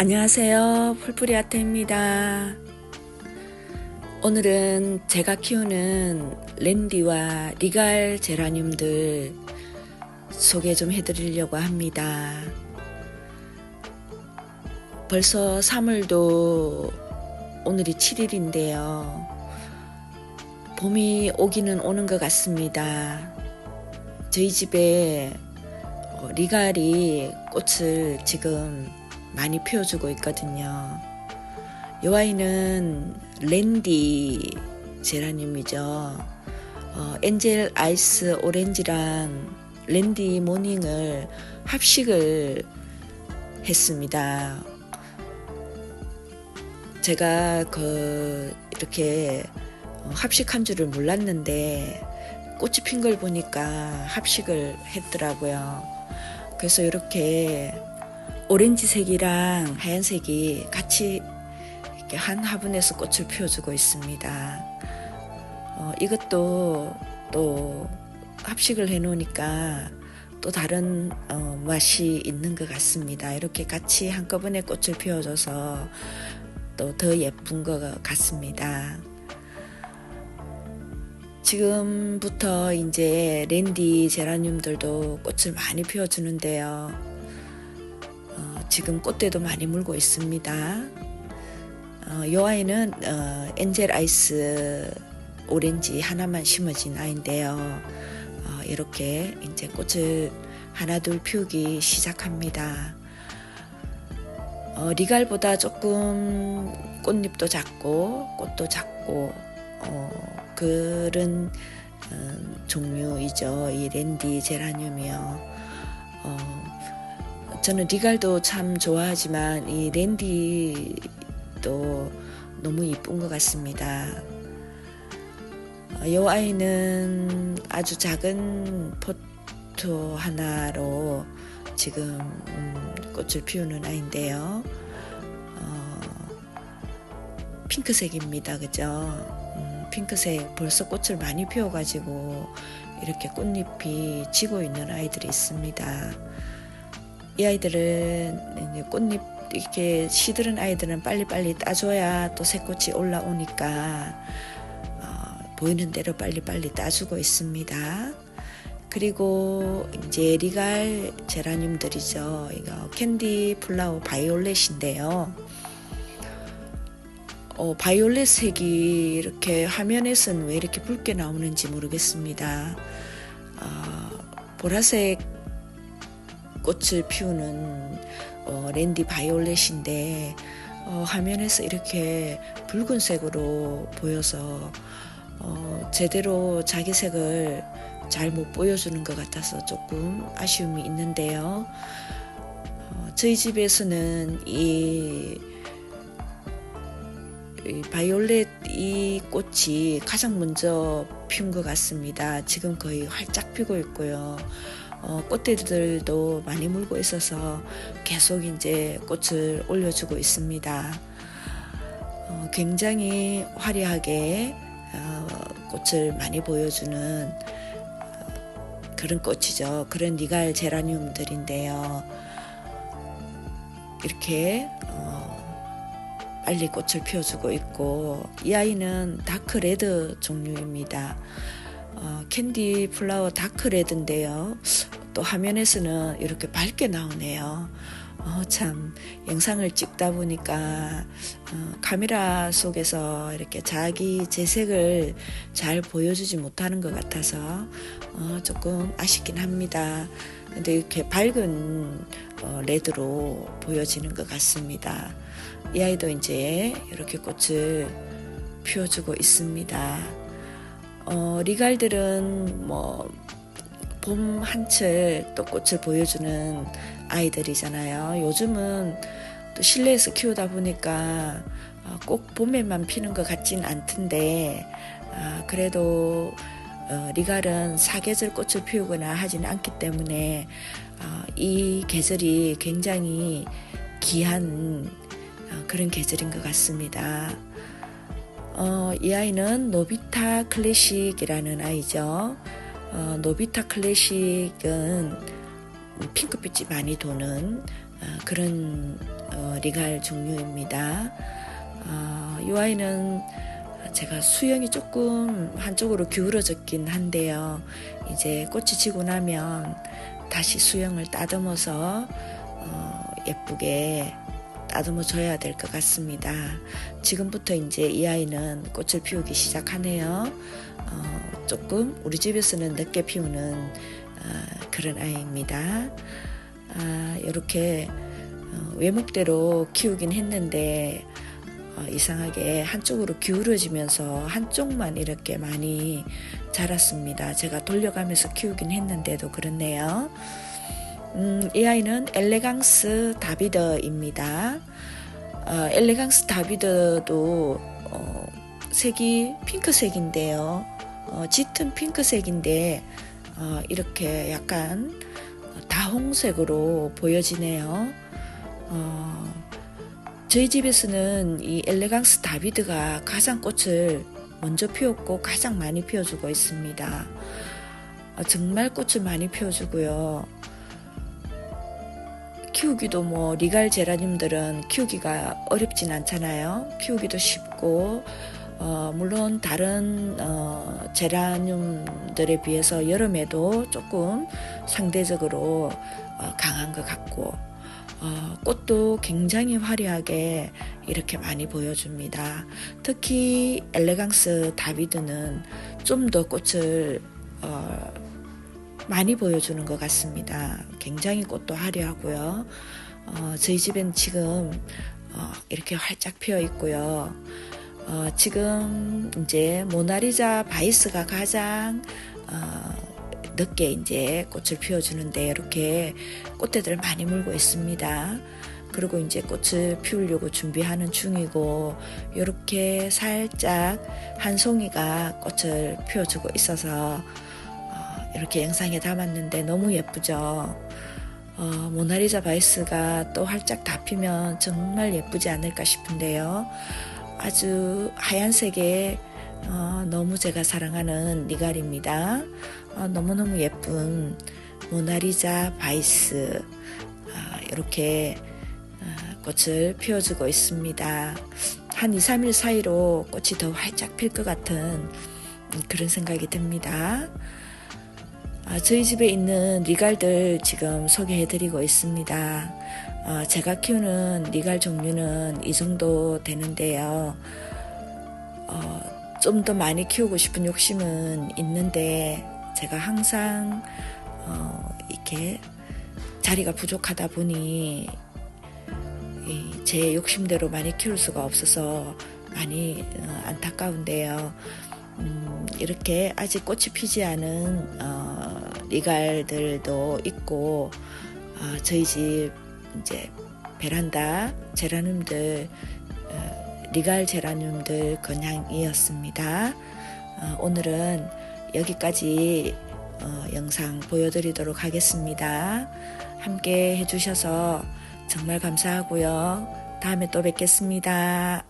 안녕하세요. 풀뿌리 아트입니다. 오늘은 제가 키우는 랜디와 리갈 제라늄들 소개 좀 해드리려고 합니다. 벌써 3월도 오늘이 7일인데요. 봄이 오기는 오는 것 같습니다. 저희 집에 어, 리갈이 꽃을 지금 많이 피워주고 있거든요. 이 아이는 랜디 제라늄이죠. 어, 엔젤 아이스 오렌지랑 랜디 모닝을 합식을 했습니다. 제가 그 이렇게 어, 합식한 줄을 몰랐는데 꽃이 핀 걸 보니까 합식을 했더라고요. 그래서 이렇게 오렌지색이랑 하얀색이 같이 이렇게 한 화분에서 꽃을 피워주고 있습니다. 어, 이것도 또 합식을 해놓으니까 또 다른 어, 맛이 있는 것 같습니다. 이렇게 같이 한꺼번에 꽃을 피워줘서 또 더 예쁜 것 같습니다. 지금부터 이제 랜디 제라늄들도 꽃을 많이 피워주는데요. 어, 지금 꽃대도 많이 물고 있습니다. 어, 이 아이는 어, 엔젤 아이스 오렌지 하나만 심어진 아이인데요. 어, 이렇게 이제 꽃을 하나둘 피우기 시작합니다. 어, 리갈보다 조금 꽃잎도 작고 꽃도 작고 어, 그런 어, 종류이죠. 이 랜디 제라늄이요. 어, 저는 리갈도 참 좋아하지만 이 랜디도 너무 이쁜 것 같습니다. 어, 이 아이는 아주 작은 포토 하나로 지금 음, 꽃을 피우는 아이인데요. 어, 핑크색입니다. 그죠? 음, 핑크색 벌써 꽃을 많이 피워가지고 이렇게 꽃잎이 지고 있는 아이들이 있습니다. 이 아이들은 꽃잎 이렇게 시들은 아이들은 빨리빨리 따줘야 또 새 꽃이 올라오니까 어, 보이는 대로 빨리빨리 따주고 있습니다. 그리고 이제 리갈 제라늄들이죠. 이거 캔디 플라워 바이올렛인데요. 어, 바이올렛 색이 이렇게 화면에서는 왜 이렇게 붉게 나오는지 모르겠습니다. 어, 보라색 꽃을 피우는 어, 랜디 바이올렛인데 어, 화면에서 이렇게 붉은색으로 보여서 어, 제대로 자기 색을 잘 못 보여주는 것 같아서 조금 아쉬움이 있는데요. 어, 저희 집에서는 이, 이 바이올렛 이 꽃이 가장 먼저 피운 것 같습니다. 지금 거의 활짝 피고 있고요. 어, 꽃대들도 많이 물고 있어서 계속 이제 꽃을 올려주고 있습니다. 어, 굉장히 화려하게 어, 꽃을 많이 보여주는 어, 그런 꽃이죠. 그런 니갈 제라늄들인데요. 이렇게 어, 빨리 꽃을 피워주고 있고 이 아이는 다크 레드 종류입니다. 어, 캔디 플라워 다크 레드인데요. 또 화면에서는 이렇게 밝게 나오네요. 어, 참 영상을 찍다 보니까 어, 카메라 속에서 이렇게 자기 재색을 잘 보여주지 못하는 것 같아서 어, 조금 아쉽긴 합니다. 근데 이렇게 밝은 어, 레드로 보여지는 것 같습니다. 이 아이도 이제 이렇게 꽃을 피워주고 있습니다. 어, 리갈들은 뭐 봄 한철 또 꽃을 보여주는 아이들이잖아요. 요즘은 또 실내에서 키우다 보니까 어, 꼭 봄에만 피는 것 같진 않던데 아, 그래도 어, 리갈은 사계절 꽃을 피우거나 하지는 않기 때문에 어, 이 계절이 굉장히 귀한 어, 그런 계절인 것 같습니다. 어, 이 아이는 노비타 클래식이라는 아이죠. 어, 노비타 클래식은 핑크빛이 많이 도는 어, 그런 어, 어, 리갈 종류입니다. 어, 이 아이는 제가 수영이 조금 한쪽으로 기울어졌긴 한데요. 이제 꽃이 지고 나면 다시 수영을 따듬어서 어, 예쁘게 따듬어 줘야 될 것 같습니다. 지금부터 이제 이 아이는 꽃을 피우기 시작하네요. 어, 조금 우리 집에서는 늦게 피우는 어, 그런 아이입니다. 아, 이렇게 어, 외목대로 키우긴 했는데 어, 이상하게 한쪽으로 기울어지면서 한쪽만 이렇게 많이 자랐습니다. 제가 돌려가면서 키우긴 했는데도 그렇네요. 음, 이 아이는 엘레강스 다비드입니다. 어, 엘레강스 다비드도 어, 색이 핑크색인데요. 어, 짙은 핑크색인데 어, 이렇게 약간 다홍색으로 보여지네요. 어, 저희 집에서는 이 엘레강스 다비드가 가장 꽃을 먼저 피웠고 가장 많이 피워주고 있습니다. 어, 정말 꽃을 많이 피워주고요. 키우기도 뭐 리갈 제라늄들은 키우기가 어렵진 않잖아요. 키우기도 쉽고 어, 물론 다른 어, 제라늄들에 비해서 여름에도 조금 상대적으로 어, 강한 것 같고 어, 꽃도 굉장히 화려하게 이렇게 많이 보여줍니다. 특히 엘레강스 다비드는 좀 더 꽃을 어, 많이 보여주는 것 같습니다. 굉장히 꽃도 화려하고요. 어, 저희 집엔 지금 어, 이렇게 활짝 피어 있고요. 어, 지금 이제 모나리자 바이스가 가장 어, 늦게 이제 꽃을 피워주는데 이렇게 꽃대들 많이 물고 있습니다. 그리고 이제 꽃을 피우려고 준비하는 중이고 이렇게 살짝 한 송이가 꽃을 피워주고 있어서 어, 이렇게 영상에 담았는데 너무 예쁘죠. 어, 모나리자 바이스가 또 활짝 다 피면 정말 예쁘지 않을까 싶은데요. 아주 하얀색의 어, 너무 제가 사랑하는 리갈입니다. 어, 너무너무 예쁜 모나리자 바이스 어, 이렇게 어, 꽃을 피워주고 있습니다. 한 2, 3일 사이로 꽃이 더 활짝 필 것 같은 음, 그런 생각이 듭니다. 아, 저희 집에 있는 리갈들 지금 소개해드리고 있습니다. 어, 제가 키우는 리갈 종류는 이 정도 되는데요. 어, 좀더 많이 키우고 싶은 욕심은 있는데 제가 항상 어, 이렇게 자리가 부족하다 보니 이, 제 욕심대로 많이 키울 수가 없어서 많이 어, 안타까운데요. 음, 이렇게 아직 꽃이 피지 않은 어, 리갈들도 있고 어, 저희 집 이제 베란다 제라늄들 어, 리갈 제라늄들 건향이었습니다. 어, 오늘은 여기까지 어, 영상 보여드리도록 하겠습니다. 함께 해주셔서 정말 감사하고요. 다음에 또 뵙겠습니다.